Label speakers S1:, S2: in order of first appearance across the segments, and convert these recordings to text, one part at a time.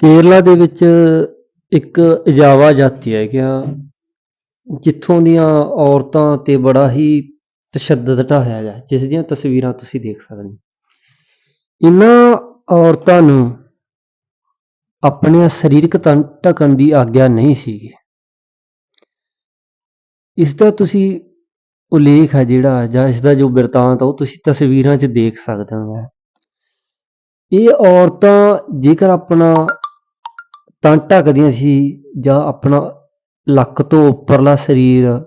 S1: ਕੇਰਲਾ ਦੇ ਵਿੱਚ ਇੱਕ ਇਜਾਵਾ ਜਾਤੀ ਹੈਗਾ ਜਿੱਥੋਂ ਦੀਆਂ ਔਰਤਾਂ ਤੇ ਬੜਾ ਹੀ ਤਸ਼ੱਦਦ ਢਾਇਆ ਹੈਗਾ ਜਿਸ ਦੀਆਂ ਤਸਵੀਰਾਂ ਤੁਸੀਂ ਦੇਖ ਸਕਦੇ ਹੋ। ਇਹਨਾਂ ਔਰਤਾਂ ਨੂੰ ਆਪਣੇ ਸਰੀਰਕ ਤਨ, ਢਕਣ ਦੀ ਆਗਿਆ ਨਹੀਂ ਸੀਗੀ। ਇਸ ਦਾ ਤੁਸੀਂ ਉਲੇਖ ਹੈ ਜਿਹੜਾ, ਜਾਂ ਇਸ ਦਾ ਜੋ ਬਿਰਤਾਂਤ ਉਹ ਤੁਸੀਂ ਤਸਵੀਰਾਂ 'ਚ ਦੇਖ ਸਕਦੇ ਹੋ। ਇਹ ਔਰਤਾਂ ਜੇਕਰ ਆਪਣਾ ਤਾਂ ਢੱਕਦੀਆਂ ਸੀ ਜਾਂ ਆਪਣਾ ਲੱਕ ਤੋਂ ਉੱਪਰਲਾ ਸਰੀਰ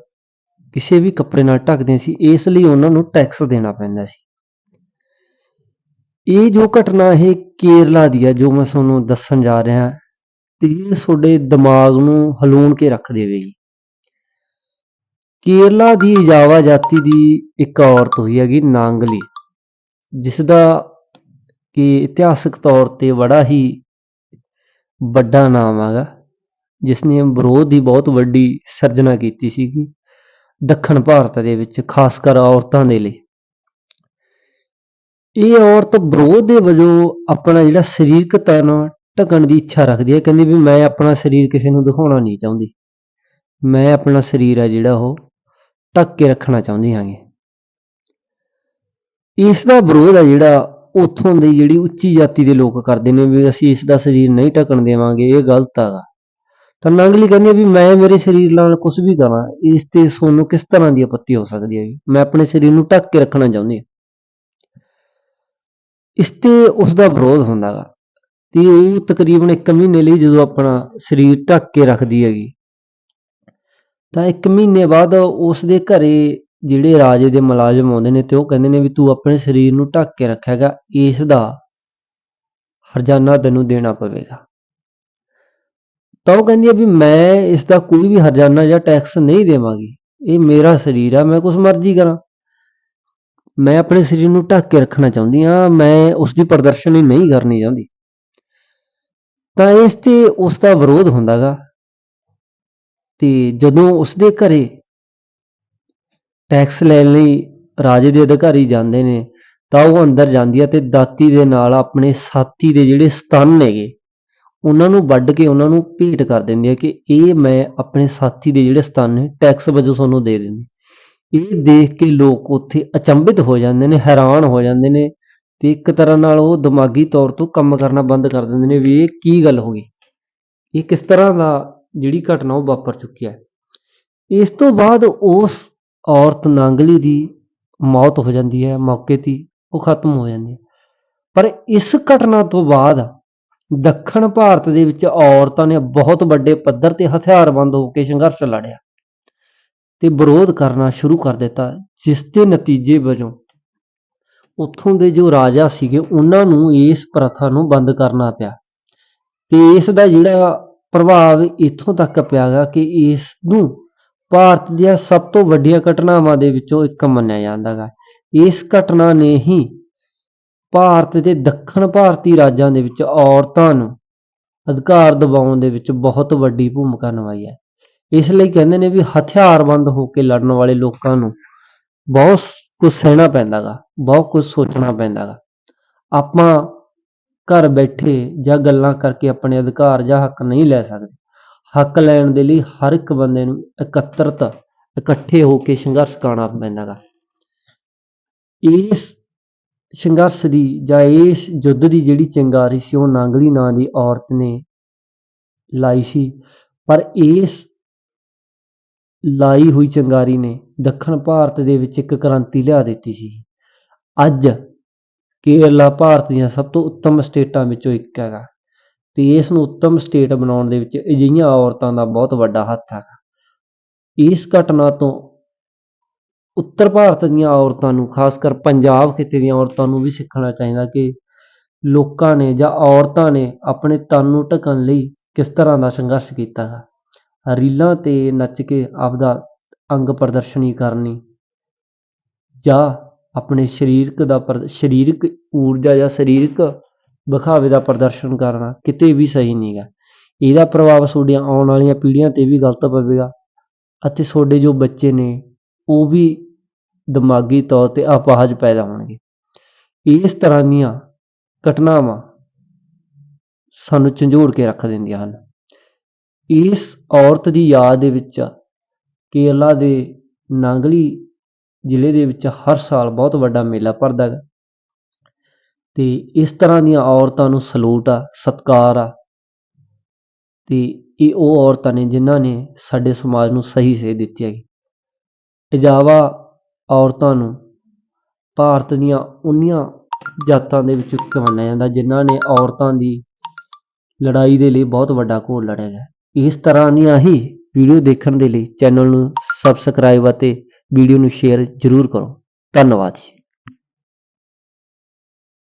S1: ਕਿਸੇ ਵੀ ਕੱਪੜੇ ਨਾਲ ਢੱਕਦੀਆਂ ਸੀ, ਇਸ ਲਈ ਉਹਨਾਂ ਨੂੰ ਟੈਕਸ ਦੇਣਾ ਪੈਂਦਾ ਸੀ। ਇਹ ਜੋ ਘਟਨਾ ਇਹ ਕੇਰਲਾ ਦੀ ਹੈ ਜੋ ਮੈਂ ਤੁਹਾਨੂੰ ਦੱਸਣ ਜਾ ਰਿਹਾ, ਤੇ ਇਹ ਤੁਹਾਡੇ ਦਿਮਾਗ ਨੂੰ ਹਲੂਣ ਕੇ ਰੱਖ ਦੇਵੇਗੀ। ਕੇਰਲਾ ਦੀ ਇਜਾਵਾ ਜਾਤੀ ਦੀ ਇੱਕ ਔਰਤ ਹੋਈ ਹੈਗੀ, ਨਾਂਗਲੀ ਜਿਸ ਦਾ ਕਿ ਇਤਿਹਾਸਕ ਤੌਰ ਤੇ ਬੜਾ ਹੀ ਵੱਡਾ ਨਾਮ ਹੈਗਾ ਜਿਸ ਨੇ ਵਿਰੋਧ ਦੀ ਬਹੁਤ ਵੱਡੀ ਸਿਰਜਣਾ ਕੀਤੀ ਸੀਗੀ ਦੱਖਣ ਭਾਰਤ ਦੇ ਵਿੱਚ, ਖਾਸ ਕਰ ਔਰਤਾਂ ਦੇ ਲਈ। ਇਹ ਔਰਤ ਵਿਰੋਧ ਦੇ ਵਜੋਂ ਆਪਣਾ ਜਿਹੜਾ ਸਰੀਰਕ ਤਨ ਢਕਣ ਦੀ ਇੱਛਾ ਰੱਖਦੀ ਹੈ। ਕਹਿੰਦੀ ਵੀ ਮੈਂ ਆਪਣਾ ਸਰੀਰ ਕਿਸੇ ਨੂੰ ਦਿਖਾਉਣਾ ਨਹੀਂ ਚਾਹੁੰਦੀ। ਮੈਂ ਆਪਣਾ ਸਰੀਰ ਹੈ ਜਿਹੜਾ ਉਹ ਢੱਕ ਕੇ ਰੱਖਣਾ ਚਾਹੁੰਦੀ ਹਾਂਗੇ। ਇਸ ਦਾ ਵਿਰੋਧ ਹੈ ਜਿਹੜਾ ਉੱਥੋਂ ਦੀ ਜਿਹੜੀ ਉੱਚੀ ਜਾਤੀ ਦੇ ਲੋਕ ਕਰਦੇ ਨੇ ਵੀ ਅਸੀਂ ਇਸ ਦਾ ਸਰੀਰ ਨਹੀਂ ਢੱਕਣ ਦੇਵਾਂਗੇ, ਇਹ ਗਲਤ ਹੈਗਾ। ਤਾਂ ਨੰਗਲੀ ਕਹਿੰਦੀ ਹੈ ਵੀ ਮੈਂ ਮੇਰੇ ਸਰੀਰ ਨਾਲ ਕੁਝ ਵੀ ਕਰਾਂ, ਇਸ ਤੇ ਤੁਹਾਨੂੰ ਕਿਸ ਤਰ੍ਹਾਂ ਦੀ ਆਪੱਤੀ ਹੋ ਸਕਦੀ ਹੈ ਮੈਂ ਆਪਣੇ ਸਰੀਰ ਨੂੰ ਢੱਕ ਕੇ ਰੱਖਣਾ ਚਾਹੁੰਦੀ ਹਾਂ। ਇਸ ਤੇ ਉਸ ਦਾ ਵਿਰੋਧ ਹੁੰਦਾ ਗਾ ਤੇ ਉਹ ਤਕਰੀਬਨ 1 ਮਹੀਨੇ ਲਈ ਜਦੋਂ ਆਪਣਾ ਸਰੀਰ ਢੱਕ ਕੇ ਰੱਖਦੀ ਹੈਗੀ, ਤਾਂ 1 ਮਹੀਨੇ ਬਾਅਦ ਉਸ ਦੇ ਘਰੇ ਜਿਹੜੇ ਰਾਜੇ ਦੇ ਮੁਲਾਜ਼ਮ ਆਉਂਦੇ ਨੇ ਤੇ ਉਹ ਕਹਿੰਦੇ ਨੇ ਵੀ ਤੂੰ ਆਪਣੇ ਸਰੀਰ ਨੂੰ ਢੱਕ ਕੇ ਰੱਖਿਆਗਾ, ਇਸ ਦਾ ਹਰਜਾਨਾ ਤੈਨੂੰ ਦੇਣਾ ਪਵੇਗਾ। ਤਾਂ ਉਹ ਕਹਿੰਦੀ ਹੈ ਵੀ ਮੈਂ ਇਸ ਦਾ ਕੋਈ ਵੀ ਹਰਜਾਨਾ ਜਾਂ ਟੈਕਸ ਨਹੀਂ ਦੇਵਾਂਗੀ। ਇਹ ਮੇਰਾ ਸਰੀਰ ਆ, ਮੈਂ ਕੁਝ ਮਰਜ਼ੀ ਕਰਾਂ। ਮੈਂ ਆਪਣੇ ਸਰੀਰ ਨੂੰ ਢੱਕ ਕੇ ਰੱਖਣਾ ਚਾਹੁੰਦੀ ਹਾਂ, ਮੈਂ ਉਸ ਦੀ ਪ੍ਰਦਰਸ਼ਨੀ ਨਹੀਂ ਕਰਨੀ ਚਾਹੁੰਦੀ। ਤਾਂ ਇਸ ਤੇ ਉਸ ਦਾ ਵਿਰੋਧ ਹੁੰਦਾਗਾ। ਤੇ ਜਦੋਂ ਉਸ ਦੇ ਘਰੇ ਟੈਕਸ ਲੈਣ ਲਈ ਰਾਜੇ ਦੇ ਅਧਿਕਾਰੀ ਜਾਂਦੇ ਨੇ, ਤਾਂ ਉਹ ਅੰਦਰ ਜਾਂਦੀ ਹੈ ਤੇ ਦਾਤੀ ਦੇ ਨਾਲ ਆਪਣੇ ਸਾਥੀ ਦੇ ਜਿਹੜੇ ਸਤਨ ਨੇਗੇ, ਉਹਨਾਂ ਨੂੰ ਵੱਢ ਕੇ ਉਹਨਾਂ ਨੂੰ ਭੇਟ ਕਰ ਦਿੰਦੀ ਹੈ ਕਿ ਇਹ ਮੈਂ ਆਪਣੇ ਸਾਥੀ ਦੇ ਜਿਹੜੇ ਸਤਨ ਨੇ, ਟੈਕਸ ਵਜੋਂ ਤੁਹਾਨੂੰ ਦੇ ਦਿੰਦੀ। ਇਹ ਦੇਖ ਕੇ ਲੋਕ ਉੱਥੇ ਅਚੰਭਿਤ ਹੋ ਜਾਂਦੇ ਨੇ, ਹੈਰਾਨ ਹੋ ਜਾਂਦੇ ਨੇ ਤੇ ਇੱਕ ਤਰ੍ਹਾਂ ਨਾਲ ਉਹ ਦਿਮਾਗੀ ਤੌਰ ਤੋਂ ਕੰਮ ਕਰਨਾ ਬੰਦ ਕਰ ਦਿੰਦੇ ਨੇ ਵੀ ਇਹ ਕੀ ਗੱਲ ਹੋ ਗਈ। ਇਹ ਕਿਸ ਤਰ੍ਹਾਂ ਦਾ ਜਿਹੜੀ ਘਟਨਾ ਉਹ ਵਾਪਰ ਚੁੱਕੀ ਹੈ। ਇਸ ਤੋਂ ਬਾਅਦ ਉਸ ਔਰਤ ਨਾਂਗਲੀ ਦੀ ਮੌਤ ਹੋ ਜਾਂਦੀ ਹੈ, ਮੌਕੇ ਤੇ ਉਹ ਖਤਮ ਹੋ ਜਾਂਦੀ ਹੈ। ਪਰ ਇਸ ਘਟਨਾ ਤੋਂ ਬਾਅਦ ਦੱਖਣ ਭਾਰਤ ਦੇ ਵਿੱਚ ਔਰਤਾਂ ਨੇ ਬਹੁਤ ਵੱਡੇ ਪੱਧਰ ਤੇ ਹਥਿਆਰਬੰਦ ਹੋ ਕੇ ਸੰਘਰਸ਼ ਲੜਿਆ ਤੇ ਵਿਰੋਧ ਕਰਨਾ ਸ਼ੁਰੂ ਕਰ ਦਿੱਤਾ, ਜਿਸ ਦੇ ਨਤੀਜੇ ਵਜੋਂ ਉੱਥੋਂ ਦੇ ਜੋ ਰਾਜਾ ਸੀਗੇ, ਉਹਨਾਂ ਨੂੰ ਇਸ ਪ੍ਰਥਾ ਨੂੰ ਬੰਦ ਕਰਨਾ ਪਿਆ। ਤੇ ਇਸ ਦਾ ਜਿਹੜਾ ਪ੍ਰਭਾਵ ਇੱਥੋਂ ਤੱਕ ਪਿਆਗਾ ਕਿ ਇਸ ਨੂੰ ਭਾਰਤ ਦੀਆਂ ਸਭ ਤੋਂ ਵੱਡੀਆਂ ਘਟਨਾਵਾਂ ਦੇ ਵਿੱਚੋਂ ਇੱਕ ਮੰਨਿਆ ਜਾਂਦਾ ਜਾਂਦਾਗਾ। ਇਸ ਘਟਨਾ ਨੇ ਹੀ ਭਾਰਤ ਦੇ ਦੱਖਣ ਭਾਰਤੀ ਰਾਜਾਂ ਦੇ ਵਿੱਚ ਔਰਤਾਂ ਨੂੰ ਅਧਿਕਾਰ ਦਿਵਾਉਣ ਦੇ ਵਿੱਚ ਬਹੁਤ ਵੱਡੀ ਭੂਮਿਕਾ ਨਿਭਾਈ ਹੈ। ਇਸ ਲਈ ਕਹਿੰਦੇ ਨੇ ਵੀ ਹਥਿਆਰਬੰਦ ਹੋ ਕੇ ਲੜਨ ਵਾਲੇ ਲੋਕਾਂ ਨੂੰ ਬਹੁਤ ਕੁਝ ਸਹਿਣਾ ਪੈਂਦਾਗਾ, ਬਹੁਤ ਕੁਝ ਸੋਚਣਾ ਪੈਂਦਾਗਾ। ਆਪਾਂ ਘਰ ਬੈਠੇ ਜਾਂ ਗੱਲਾਂ ਕਰਕੇ ਆਪਣੇ ਅਧਿਕਾਰ ਜਾਂ ਹੱਕ ਨਹੀਂ ਲੈ ਸਕਦੇ। ਹੱਕ ਲੈਣ ਦੇ ਲਈ ਹਰ ਇੱਕ ਬੰਦੇ ਨੂੰ ਇਕੱਤਰਤ, ਇਕੱਠੇ ਹੋ ਕੇ ਸੰਘਰਸ਼ ਕਰਨਾ ਪੈਂਦਾਗਾ ਇਸ ਸੰਘਰਸ਼ ਦੀ ਜਾਂ ਇਸ ਯੁੱਧ ਦੀ ਜਿਹੜੀ ਚਿੰਗਾਰੀ ਸੀ, ਉਹ ਨਾਂਗਲੀ ਨਾਂ ਦੀ ਔਰਤ ਨੇ ਲਾਈ ਸੀ। ਪਰ ਇਸ ਲਾਈ ਹੋਈ ਚਿੰਗਾਰੀ ਨੇ ਦੱਖਣ ਭਾਰਤ ਦੇ ਵਿੱਚ ਇੱਕ ਕ੍ਰਾਂਤੀ ਲਿਆ ਦਿੱਤੀ ਸੀ। ਅੱਜ ਕੇਰਲਾ ਭਾਰਤ ਦੀਆਂ ਸਭ ਤੋਂ ਉੱਤਮ ਸਟੇਟਾਂ ਵਿੱਚੋਂ ਇੱਕ ਹੈਗਾ। ਅਤੇ ਇਸ ਨੂੰ ਉੱਤਮ ਸਟੇਟ ਬਣਾਉਣ ਦੇ ਵਿੱਚ ਅਜਿਹੀਆਂ ਔਰਤਾਂ ਦਾ ਬਹੁਤ ਵੱਡਾ ਹੱਥ ਹੈਗਾ ਇਸ ਘਟਨਾ ਤੋਂ ਉੱਤਰ ਭਾਰਤ ਦੀਆਂ ਔਰਤਾਂ ਨੂੰ, ਖਾਸ ਕਰ ਪੰਜਾਬ ਖਿੱਤੇ ਦੀਆਂ ਔਰਤਾਂ ਨੂੰ ਵੀ ਸਿੱਖਣਾ ਚਾਹੀਦਾ ਕਿ ਲੋਕਾਂ ਨੇ ਜਾਂ ਔਰਤਾਂ ਨੇ ਆਪਣੇ ਤਨ ਨੂੰ ਢਕਣ ਲਈ ਕਿਸ ਤਰ੍ਹਾਂ ਦਾ ਸੰਘਰਸ਼ ਕੀਤਾ ਹੈ। ਰੀਲਾਂ ਤੇ ਨੱਚ ਕੇ ਆਪਦਾ ਅੰਗ ਪ੍ਰਦਰਸ਼ਨੀ ਕਰਨੀ ਜਾਂ ਆਪਣੇ ਸਰੀਰਕ ਦਾ ਪ੍ਰ ਸਰੀਰਕ ਊਰਜਾ ਜਾਂ ਸਰੀਰਕ ਵਿਖਾਵੇ ਦਾ ਪ੍ਰਦਰਸ਼ਨ ਕਰਨਾ ਕਿਤੇ ਵੀ ਸਹੀ ਨਹੀਂਗਾ ਇਹਦਾ ਪ੍ਰਭਾਵ ਤੁਹਾਡੀਆਂ ਆਉਣ ਵਾਲੀਆਂ ਪੀੜ੍ਹੀਆਂ ਤੇ ਵੀ ਗਲਤ ਪਵੇਗਾ ਅਤੇ ਤੁਹਾਡੇ ਜੋ ਬੱਚੇ ਨੇ, ਉਹ ਵੀ ਦਿਮਾਗੀ ਤੌਰ ਤੇ ਅਪਾਹਜ ਪੈਦਾ ਹੋਣਗੇ। ਇਸ ਤਰ੍ਹਾਂ ਦੀਆਂ ਘਟਨਾਵਾਂ ਸਾਨੂੰ ਝੰਜੋੜ ਕੇ ਰੱਖ ਦਿੰਦੀਆਂ ਹਨ। ਇਸ ਔਰਤ ਦੀ ਯਾਦ ਦੇ ਵਿੱਚ ਕੇਰਲਾ ਦੇ ਨਾਂਗਲੀ ਜ਼ਿਲ੍ਹੇ ਦੇ ਵਿੱਚ ਹਰ ਸਾਲ ਬਹੁਤ ਵੱਡਾ ਮੇਲਾ ਭਰਦਾ ਗਾ। ਤੇ ਇਸ ਤਰ੍ਹਾਂ ਦੀਆਂ ਔਰਤਾਂ ਨੂੰ ਸਲੂਟ ਆ, ਸਤਿਕਾਰ ਆ। ਅਤੇ ਇਹ ਉਹ ਔਰਤਾਂ ਨੇ ਜਿਨ੍ਹਾਂ ਨੇ ਸਾਡੇ ਸਮਾਜ ਨੂੰ ਸਹੀ ਸੇਧ ਦਿੱਤੀ ਹੈਗੀ। ਇਜਾਵਾ ਔਰਤਾਂ ਨੂੰ ਭਾਰਤ ਦੀਆਂ ਉਨੀਆਂ ਜਾਤਾਂ ਦੇ ਵਿੱਚ ਇੱਕ ਮੰਨਿਆ ਜਾਂਦਾ, ਜਿਨ੍ਹਾਂ ਨੇ ਔਰਤਾਂ ਦੀ ਲੜਾਈ ਦੇ ਲਈ ਬਹੁਤ ਵੱਡਾ ਘੋਲ ਲੜਿਆ ਗਿਆ। ਇਸ ਤਰ੍ਹਾਂ ਦੀਆਂ ਹੀ ਵੀਡੀਓ ਦੇਖਣ ਦੇ ਲਈ ਚੈਨਲ ਨੂੰ ਸਬਸਕ੍ਰਾਈਬ ਅਤੇ ਵੀਡੀਓ ਨੂੰ ਸ਼ੇਅਰ ਜ਼ਰੂਰ ਕਰੋ। ਧੰਨਵਾਦ ਜੀ।